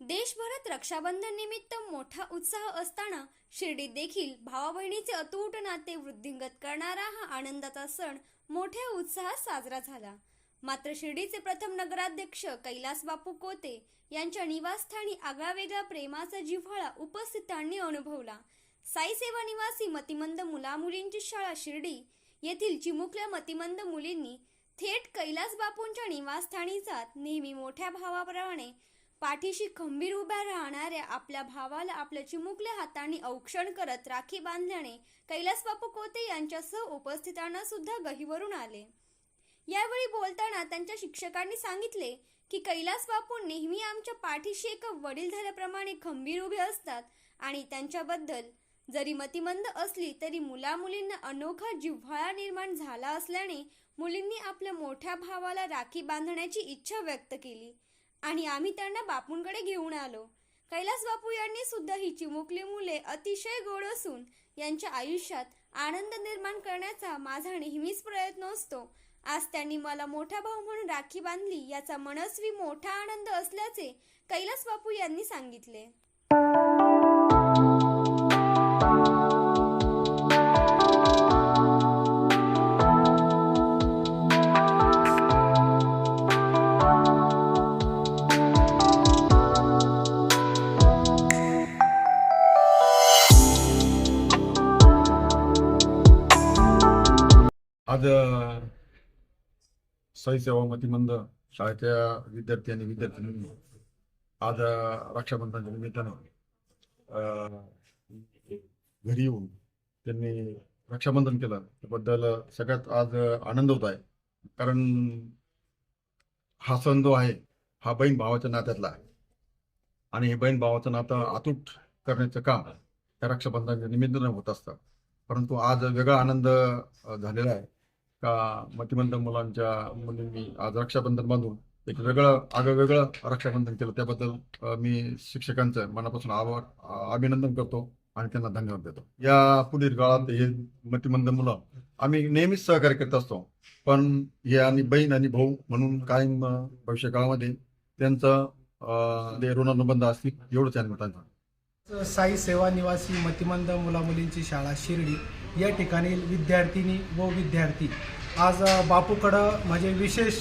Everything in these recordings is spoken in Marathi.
देशभरात रक्षाबंधन निमित्त मोठा उत्साह असताना शिर्डीत देखील भावा बहिणीचे अतूट नाते वृद्धिंगत करणारा हा आनंदाचा सण मोठ्या उत्साहात साजरा झाला. मात्र शिर्डीचे प्रथम नगराध्यक्ष कैलास बापू कोते यांच्या निवासस्थानी आगळावेगळा प्रेमाचा जिव्हाळा उपस्थितांनी अनुभवला. साईसेवा निवासी मतिमंद मुलामुलींची शाळा शिर्डी येथील चिमुकल्या मतिमंद मुलींनी थेट कैलास बापूंच्या निवासस्थानी जात नेहमी मोठ्या भावाप्रमाणे पाठीशी खंबीर उभ्या राहणाऱ्या आपल्या भावाला आपल्या चिमुकल्या हातांनी औक्षण करत राखी बांधल्याने कैलास बापू कोते यांच्यासह उपस्थितांना सुद्धा गहीवरून आले. यावेळी बोलताना त्यांच्या शिक्षकांनी सांगितले की कैलास बापू नेहमी आमच्या पाठीशी एक वडील झाल्याप्रमाणे खंबीर उभे असतात आणि त्यांच्याबद्दल जरी मतिमंद असली तरी मुलामुलींना अनोखा जिव्हाळा निर्माण झाला असल्याने मुलींनी आपल्या मोठ्या भावाला राखी बांधण्याची इच्छा व्यक्त केली. आणि आम्ही त्यांना बापूंकडे घेऊन आलो. कैलास बापू यांनी सुद्धा ही चिमुकली मुले अतिशय गोड असून यांच्या आयुष्यात आनंद निर्माण करण्याचा माझा नेहमीच प्रयत्न असतो. आज त्यांनी मला मोठा भाऊ म्हणून राखी बांधली याचा मनस्वी मोठा आनंद असल्याचे कैलास बापू यांनी सांगितले. सही सेवामती मंद मतिमंद शाळेच्या विद्यार्थी आणि विद्यार्थिनींनी आज अ, रक्षाबंधनाच्या निमित्तानं घरी येऊन त्यांनी रक्षाबंधन केलं. त्याबद्दल सगळ्यात आज आनंद होत आहे. कारण हा सण जो आहे हा बहीण भावाच्या नात्यातला आहे. आणि हे बहीण भावाचं नातं अतूट करण्याचं काम त्या रक्षाबंधनाच्या निमित्तानं होत असतं. परंतु आज वेगळा आनंद झालेला आहे. का मतिमंद मुलांच्या मुलींनी आज रक्षाबंधन बांधून एक वेगळं आगळं वेगळं रक्षाबंधन केलं. त्याबद्दल मी शिक्षकांचं मनापासून आभार अभिनंदन करतो आणि त्यांना धन्यवाद देतो. या पुढील काळात हे मतिमंद मुलं आम्ही नेहमीच सहकार्य करत असतो. पण हे आणि बहीण आणि भाऊ म्हणून कायम भविष्य काळामध्ये त्यांचं ते ऋणानुबंध असतील एवढंच आहे त्यांचं साई सेवा निवासी मतिमंद मुलामुलींची शाळा शिर्डी. या ठिकाणी विद्यार्थिनी व विद्यार्थी. आज बापूकडं म्हणजे विशेष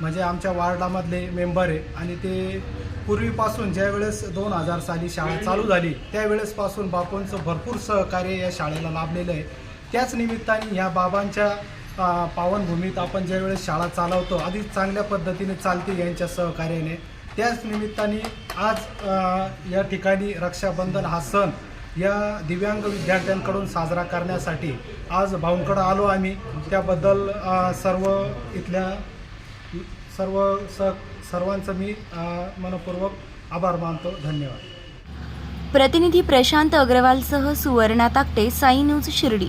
म्हणजे आमच्या वार्डामधले मेंबर आहे आणि ते पूर्वीपासून ज्यावेळेस दोन हजार साली शाळा चालू झाली त्यावेळेसपासून बापूंचं भरपूर सहकार्य या शाळेला लाभलेलं आहे. त्याच निमित्ताने ह्या बाबांच्या पावनभूमीत आपण ज्यावेळेस शाळा चालवतो अधिक चांगल्या पद्धतीने चालते यांच्या सहकार्याने. त्याच निमित्ताने आज या ठिकाणी रक्षाबंधन हा सण या दिव्यांग विद्यार्थ्यांकडून साजरा करण्यासाठी आज भाऊंकडं आलो आम्ही. त्याबद्दल सर्व इथल्या सर्व स सर्वांचं मी मनपूर्वक आभार मानतो. धन्यवाद. प्रतिनिधी प्रशांत अग्रवालसह सुवर्णा ताकटे साई न्यूज शिर्डी.